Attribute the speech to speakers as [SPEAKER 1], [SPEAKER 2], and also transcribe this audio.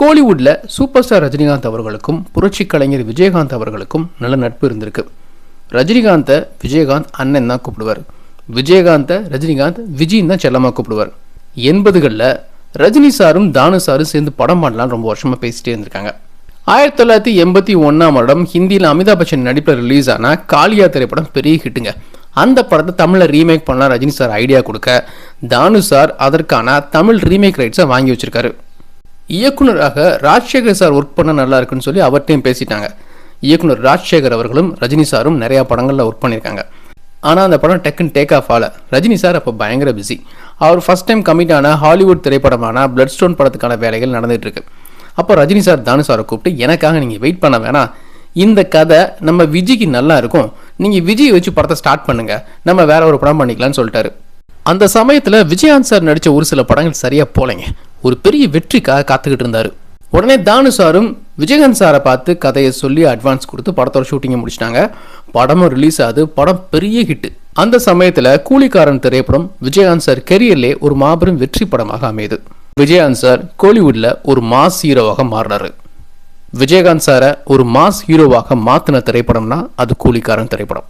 [SPEAKER 1] கோலிவுட்ல super star Rajinikanth அவர்களுக்கும் புரட்சி கலைஞர் விஜயகாந்த் அவர்களுக்கும் நல்ல நட்பு இருந்திருக்கு. ரஜினிகாந்தை விஜயகாந்த் அண்ணன் தான் கூப்பிடுவார். விஜயகாந்தை ரஜினிகாந்த் விஜயின் தான் செல்லமாக கூப்பிடுவார். எண்பதுகளில் ரஜினி சாரும் தானு சாரும் சேர்ந்து படம் பண்ணலாம் ரொம்ப வருஷமாக பேசிட்டே இருந்திருக்காங்க. ஆயிரத்தி தொள்ளாயிரத்தி எண்பத்தி ஒன்றாம் வருடம் ஹிந்தியில் அமிதாப் பச்சன் நடிப்பில் ரிலீஸ் ஆன காளியா திரைப்படம் பெரிய ஹிட்டுங்க அந்த படத்தை தமிழில் ரீமேக் பண்ணலாம் ரஜினி சார் ஐடியா கொடுக்க. தானு சார் அதற்கான தமிழ் ரீமேக் ரைட்ஸை வாங்கி வச்சிருக்காரு. இயக்குனராக ராஜசேகர் சார் ஒர்க் பண்ண நல்லா இருக்குன்னு சொல்லி அவர்கிட்டையும் பேசிட்டாங்க. இயக்குனர் ராஜசேகர் அவர்களும் ரஜினி சாரும் நிறையா படங்களில் ஒர்க் பண்ணியிருக்காங்க. ஆனால் அந்த படம் டக்குன்னு டேக் ஆஃப் ஆகல. ரஜினி சார் அப்போ பயங்கர பிஸி அவர் ஃபர்ஸ்ட் டைம் கமிட் ஆன ஹாலிவுட் திரைப்படமான பிளட் ஸ்டோன் படத்துக்கான வேலைகள் நடந்துகிட்ருக்கு அப்போ ரஜினி சார் தானு சாரை கூப்பிட்டு எனக்காக நீங்கள் வெயிட் பண்ண வேணாம். இந்த கதை நம்ம விஜய்க்கு நல்லா இருக்கும். நீங்கள் விஜய் வச்சு படத்தை ஸ்டார்ட் பண்ணுங்க. நம்ம வேற ஒரு படம் பண்ணிக்கலாம்னு சொல்லிட்டாரு. அந்த சமயத்தில் விஜயாந்த் சார் நடித்த ஒரு சில படங்கள் சரியாக போலைங்க. ஒரு பெரிய வெற்றிக்காக காத்துக்கிட்டு இருந்தாரு. உடனே தானு சாரும் விஜயகாந்த் சாரை பார்த்து கதையை சொல்லி அட்வான்ஸ் கொடுத்து படத்தோட ஷூட்டிங்கை முடிச்சிட்டாங்க. படமும் ரிலீஸ் ஆகுது. படம் பெரிய ஹிட் அந்த சமயத்தில் கூலிக்காரன் திரைப்படம் விஜயகாந்த் சார் கெரியர்லே ஒரு மாபெரும் வெற்றி படமாக அமையுது. விஜயகாந்த் சார் கோலிவுட்ல ஒரு மாஸ் ஹீரோவாக மாறினாரு விஜயகாந்த் சாரை ஒரு மாஸ் ஹீரோவாக மாத்தின திரைப்படம்னா அது கூலிக்காரன் திரைப்படம்.